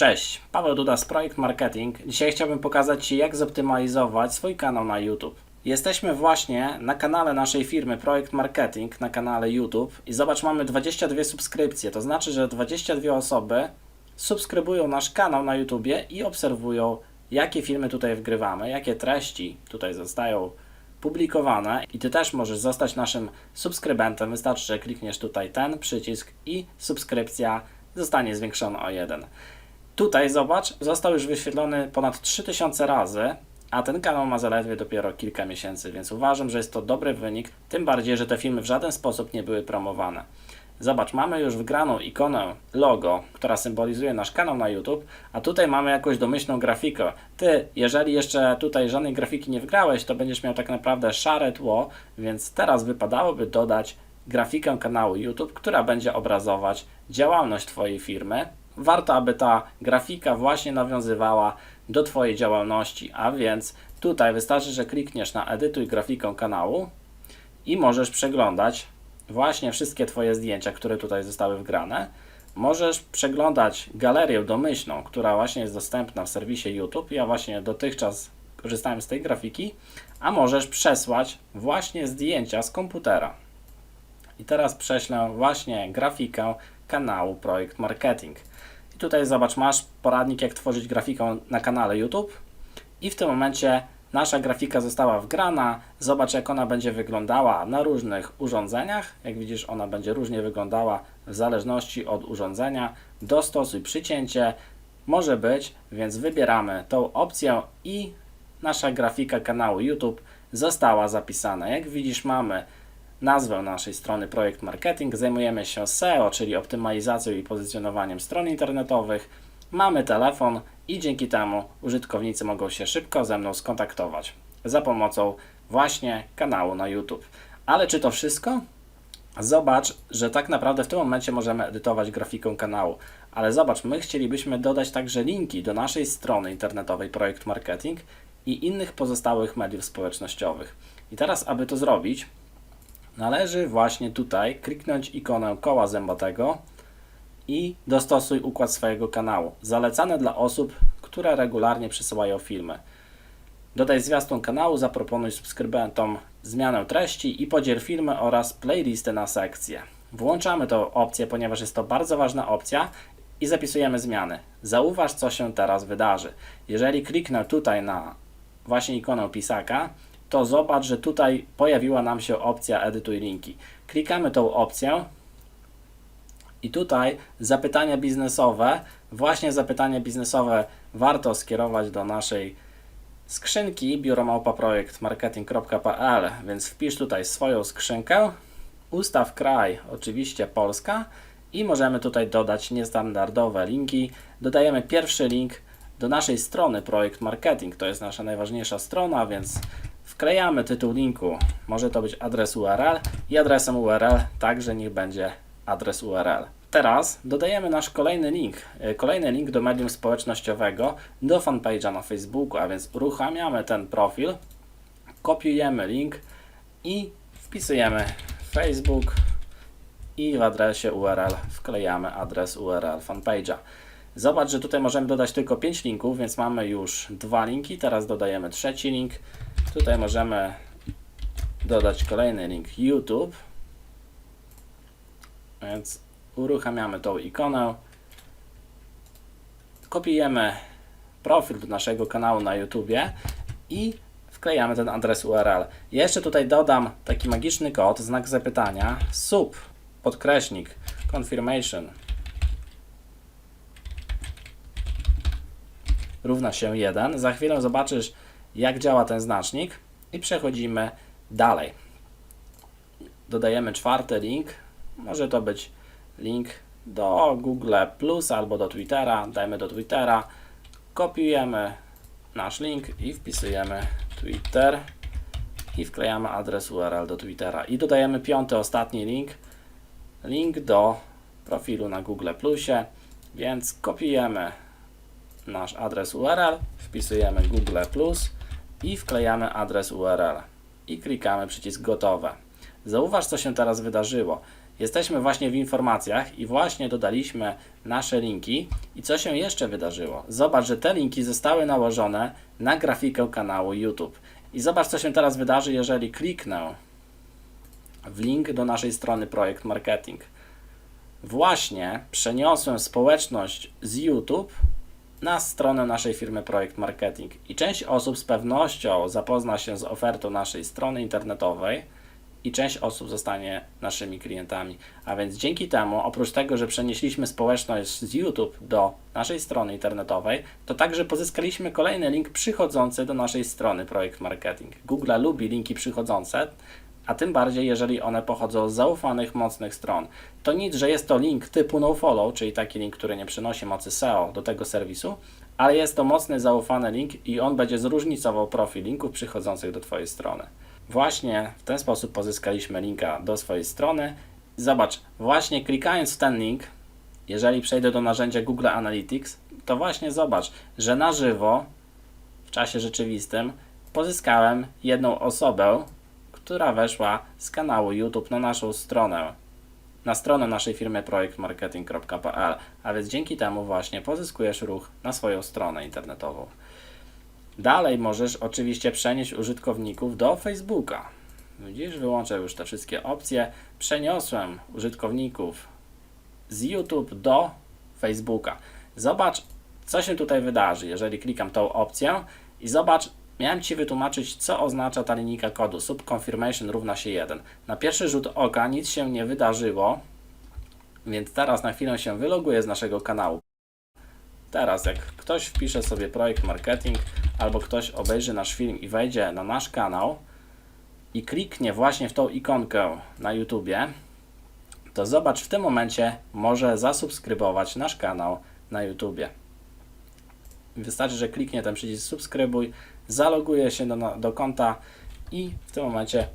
Cześć, Paweł Duda z Projekt Marketing. Dzisiaj chciałbym pokazać Ci, jak zoptymalizować swój kanał na YouTube. Jesteśmy właśnie na kanale naszej firmy Projekt Marketing, na kanale YouTube i zobacz, mamy 22 subskrypcje. To znaczy, że 22 osoby subskrybują nasz kanał na YouTubie i obserwują, jakie filmy tutaj wgrywamy, jakie treści tutaj zostają publikowane i Ty też możesz zostać naszym subskrybentem. Wystarczy, że klikniesz tutaj ten przycisk i subskrypcja zostanie zwiększona o jeden. Tutaj zobacz, został już wyświetlony ponad 3000 razy, a ten kanał ma zaledwie dopiero kilka miesięcy, więc uważam, że jest to dobry wynik, tym bardziej, że te filmy w żaden sposób nie były promowane. Zobacz, mamy już wgraną ikonę logo, która symbolizuje nasz kanał na YouTube, a tutaj mamy jakąś domyślną grafikę. Ty, jeżeli jeszcze tutaj żadnej grafiki nie wgrałeś, to będziesz miał tak naprawdę szare tło, więc teraz wypadałoby dodać grafikę kanału YouTube, która będzie obrazować działalność Twojej firmy. Warto, aby ta grafika właśnie nawiązywała do Twojej działalności, a więc tutaj wystarczy, że klikniesz na edytuj grafikę kanału i możesz przeglądać właśnie wszystkie Twoje zdjęcia, które tutaj zostały wgrane. Możesz przeglądać galerię domyślną, która właśnie jest dostępna w serwisie YouTube. Ja właśnie dotychczas korzystałem z tej grafiki, a możesz przesłać właśnie zdjęcia z komputera. I teraz prześlę właśnie grafikę kanału Projekt Marketing. I tutaj zobacz, masz poradnik, jak tworzyć grafikę na kanale YouTube. I w tym momencie nasza grafika została wgrana. Zobacz, jak ona będzie wyglądała na różnych urządzeniach. Jak widzisz, ona będzie różnie wyglądała w zależności od urządzenia. Dostosuj przycięcie. Może być, więc wybieramy tą opcję i nasza grafika kanału YouTube została zapisana. Jak widzisz, mamy nazwę naszej strony Projekt Marketing. Zajmujemy się SEO, czyli optymalizacją i pozycjonowaniem stron internetowych. Mamy telefon i dzięki temu użytkownicy mogą się szybko ze mną skontaktować za pomocą właśnie kanału na YouTube. Ale czy to wszystko? Zobacz, że tak naprawdę w tym momencie możemy edytować grafikę kanału. Ale zobacz, my chcielibyśmy dodać także linki do naszej strony internetowej Projekt Marketing i innych pozostałych mediów społecznościowych. I teraz, aby to zrobić, należy właśnie tutaj kliknąć ikonę koła zębatego i dostosuj układ swojego kanału. Zalecane dla osób, które regularnie przesyłają filmy. Dodaj zwiastun kanału, zaproponuj subskrybentom zmianę treści i podziel filmy oraz playlisty na sekcje. Włączamy tę opcję, ponieważ jest to bardzo ważna opcja i zapisujemy zmiany. Zauważ, co się teraz wydarzy. Jeżeli kliknę tutaj na właśnie ikonę pisaka, to zobacz, że tutaj pojawiła nam się opcja edytuj linki. Klikamy tą opcję i tutaj zapytania biznesowe, właśnie zapytania biznesowe warto skierować do naszej skrzynki biuromałpaprojektmarketing.pl, więc wpisz tutaj swoją skrzynkę, ustaw kraj, oczywiście Polska i możemy tutaj dodać niestandardowe linki. Dodajemy pierwszy link do naszej strony Projekt Marketing, to jest nasza najważniejsza strona, więc wklejamy tytuł linku. Może to być adres URL i adresem URL także niech będzie adres URL. Teraz dodajemy nasz kolejny link, e, kolejny link do medium społecznościowego, do fanpage'a na Facebooku, a więc uruchamiamy ten profil, kopiujemy link i wpisujemy Facebook i w adresie URL wklejamy adres URL fanpage'a. Zobacz, że tutaj możemy dodać tylko 5 linków, więc mamy już dwa linki. Teraz dodajemy trzeci link. Tutaj możemy dodać kolejny link YouTube. Więc uruchamiamy tą ikonę. Kopiujemy profil do naszego kanału na YouTubie i wklejamy ten adres URL. Jeszcze tutaj dodam taki magiczny kod, znak zapytania, sub, podkreśnik, confirmation równa się 1. Za chwilę zobaczysz, jak działa ten znacznik i przechodzimy dalej. Dodajemy czwarty link. Może to być link do Google Plus albo do Twittera. Dajmy do Twittera. Kopiujemy nasz link i wpisujemy Twitter i wklejamy adres URL do Twittera. I dodajemy piąty, ostatni link. Link do profilu na Google Plusie. Więc kopiujemy nasz adres URL, wpisujemy Google Plus i wklejamy adres URL i klikamy przycisk gotowe. Zauważ, co się teraz wydarzyło. Jesteśmy właśnie w informacjach i właśnie dodaliśmy nasze linki. I co się jeszcze wydarzyło? Zobacz, że te linki zostały nałożone na grafikę kanału YouTube. I zobacz, co się teraz wydarzy, jeżeli kliknę w link do naszej strony Projekt Marketing. Właśnie przeniosłem społeczność z YouTube na stronę naszej firmy Projekt Marketing. I część osób z pewnością zapozna się z ofertą naszej strony internetowej i część osób zostanie naszymi klientami. A więc dzięki temu, oprócz tego, że przenieśliśmy społeczność z YouTube do naszej strony internetowej, to także pozyskaliśmy kolejny link przychodzący do naszej strony Projekt Marketing. Google lubi linki przychodzące, a tym bardziej, jeżeli one pochodzą z zaufanych, mocnych stron. To nic, że jest to link typu nofollow, czyli taki link, który nie przynosi mocy SEO do tego serwisu, ale jest to mocny, zaufany link i on będzie zróżnicował profil linków przychodzących do Twojej strony. Właśnie w ten sposób pozyskaliśmy linka do swojej strony. Zobacz, właśnie klikając w ten link, jeżeli przejdę do narzędzia Google Analytics, to właśnie zobacz, że na żywo, w czasie rzeczywistym, pozyskałem jedną osobę, która weszła z kanału YouTube na naszą stronę, na stronę naszej firmy projektmarketing.pl, a więc dzięki temu właśnie pozyskujesz ruch na swoją stronę internetową. Dalej możesz oczywiście przenieść użytkowników do Facebooka. Widzisz, wyłączę już te wszystkie opcje. Przeniosłem użytkowników z YouTube do Facebooka. Zobacz, co się tutaj wydarzy, jeżeli klikam tą opcję i zobacz, miałem Ci wytłumaczyć, co oznacza ta linijka kodu subconfirmation równa się 1. Na pierwszy rzut oka nic się nie wydarzyło, więc teraz na chwilę się wyloguję z naszego kanału. Teraz, jak ktoś wpisze sobie projekt marketing, albo ktoś obejrzy nasz film i wejdzie na nasz kanał i kliknie właśnie w tą ikonkę na YouTubie, to zobacz, w tym momencie może zasubskrybować nasz kanał na YouTubie. Wystarczy, że kliknie ten przycisk subskrybuj, zaloguje się do, do konta i w tym momencie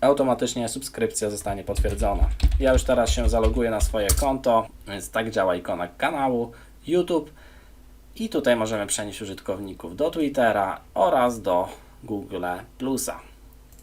automatycznie subskrypcja zostanie potwierdzona. Ja już teraz się zaloguję na swoje konto, więc tak działa ikona kanału YouTube i tutaj możemy przenieść użytkowników do Twittera oraz do Google Plusa.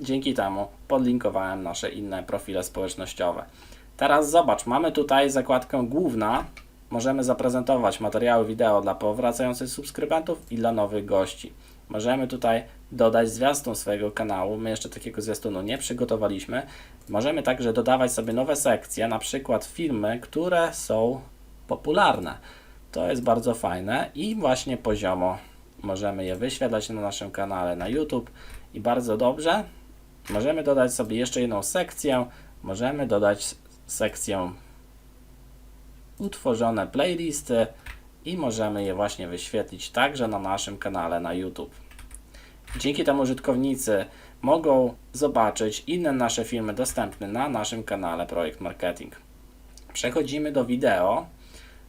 Dzięki temu podlinkowałem nasze inne profile społecznościowe. Teraz zobacz, mamy tutaj zakładkę główna. Możemy zaprezentować materiały wideo dla powracających subskrybentów i dla nowych gości. Możemy tutaj dodać zwiastun swojego kanału. My jeszcze takiego zwiastunu nie przygotowaliśmy. Możemy także dodawać sobie nowe sekcje, na przykład filmy, które są popularne. To jest bardzo fajne i właśnie poziomo możemy je wyświetlać na naszym kanale na YouTube i bardzo dobrze. Możemy dodać sobie jeszcze jedną sekcję. Możemy dodać sekcję utworzone playlisty i możemy je właśnie wyświetlić także na naszym kanale na YouTube. Dzięki temu użytkownicy mogą zobaczyć inne nasze filmy dostępne na naszym kanale Projekt Marketing. Przechodzimy do wideo.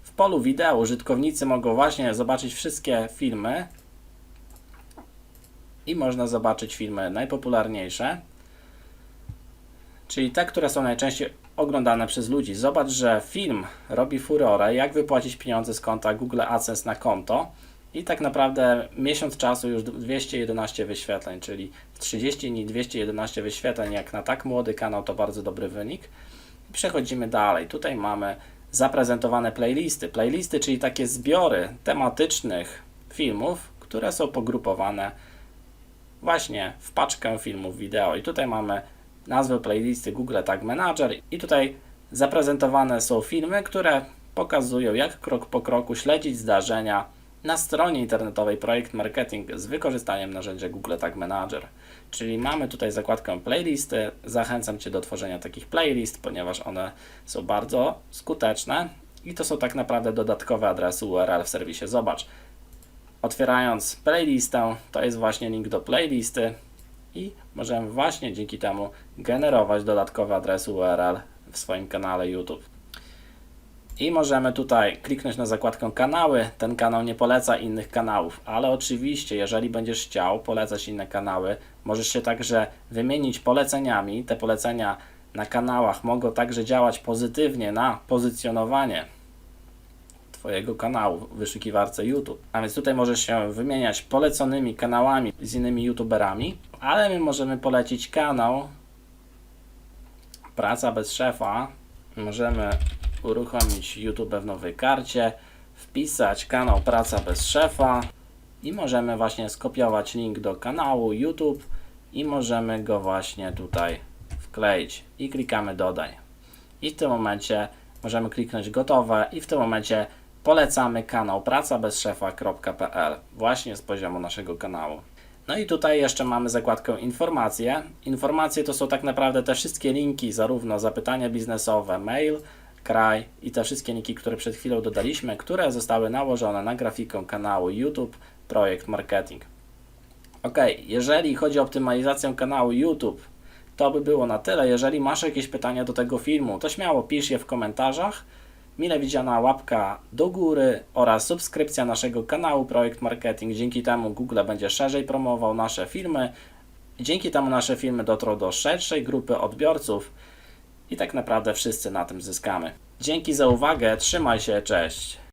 W polu wideo użytkownicy mogą właśnie zobaczyć wszystkie filmy i można zobaczyć filmy najpopularniejsze, czyli te, które są najczęściej oglądane przez ludzi. Zobacz, że film robi furorę, jak wypłacić pieniądze z konta Google AdSense na konto i tak naprawdę miesiąc czasu już 211 wyświetleń, czyli w 30 dni 211 wyświetleń, jak na tak młody kanał to bardzo dobry wynik. Przechodzimy dalej. Tutaj mamy zaprezentowane playlisty. Playlisty, czyli takie zbiory tematycznych filmów, które są pogrupowane właśnie w paczkę filmów wideo. I tutaj mamy nazwę playlisty Google Tag Manager i tutaj zaprezentowane są filmy, które pokazują jak krok po kroku śledzić zdarzenia na stronie internetowej Projekt Marketing z wykorzystaniem narzędzia Google Tag Manager. Czyli mamy tutaj zakładkę playlisty. Zachęcam Cię do tworzenia takich playlist, ponieważ one są bardzo skuteczne i to są tak naprawdę dodatkowe adresy URL w serwisie. Zobacz, otwierając playlistę, to jest właśnie link do playlisty i możemy właśnie dzięki temu generować dodatkowe adresy URL w swoim kanale YouTube. I możemy tutaj kliknąć na zakładkę kanały. Ten kanał nie poleca innych kanałów, ale oczywiście, jeżeli będziesz chciał polecać inne kanały, możesz się także wymienić poleceniami. Te polecenia na kanałach mogą także działać pozytywnie na pozycjonowanie Twojego kanału w wyszukiwarce YouTube. A więc tutaj możesz się wymieniać poleconymi kanałami z innymi YouTuberami, ale my możemy polecić kanał. Praca bez szefa, możemy uruchomić YouTube w nowej karcie, wpisać kanał Praca bez szefa. I możemy właśnie skopiować link do kanału YouTube. I możemy go właśnie tutaj wkleić. I klikamy dodaj. I w tym momencie możemy kliknąć gotowe. I w tym momencie polecamy kanał pracabezszefa.pl właśnie z poziomu naszego kanału. No i tutaj jeszcze mamy zakładkę informacje. Informacje to są tak naprawdę te wszystkie linki, zarówno zapytania biznesowe, mail, kraj i te wszystkie linki, które przed chwilą dodaliśmy, które zostały nałożone na grafikę kanału YouTube Projekt Marketing. Ok, jeżeli chodzi o optymalizację kanału YouTube, to by było na tyle. Jeżeli masz jakieś pytania do tego filmu, to śmiało pisz je w komentarzach. Mile widziana łapka do góry oraz subskrypcja naszego kanału Projekt Marketing. Dzięki temu Google będzie szerzej promował nasze filmy. Dzięki temu nasze filmy dotrą do szerszej grupy odbiorców i tak naprawdę wszyscy na tym zyskamy. Dzięki za uwagę, trzymaj się, cześć.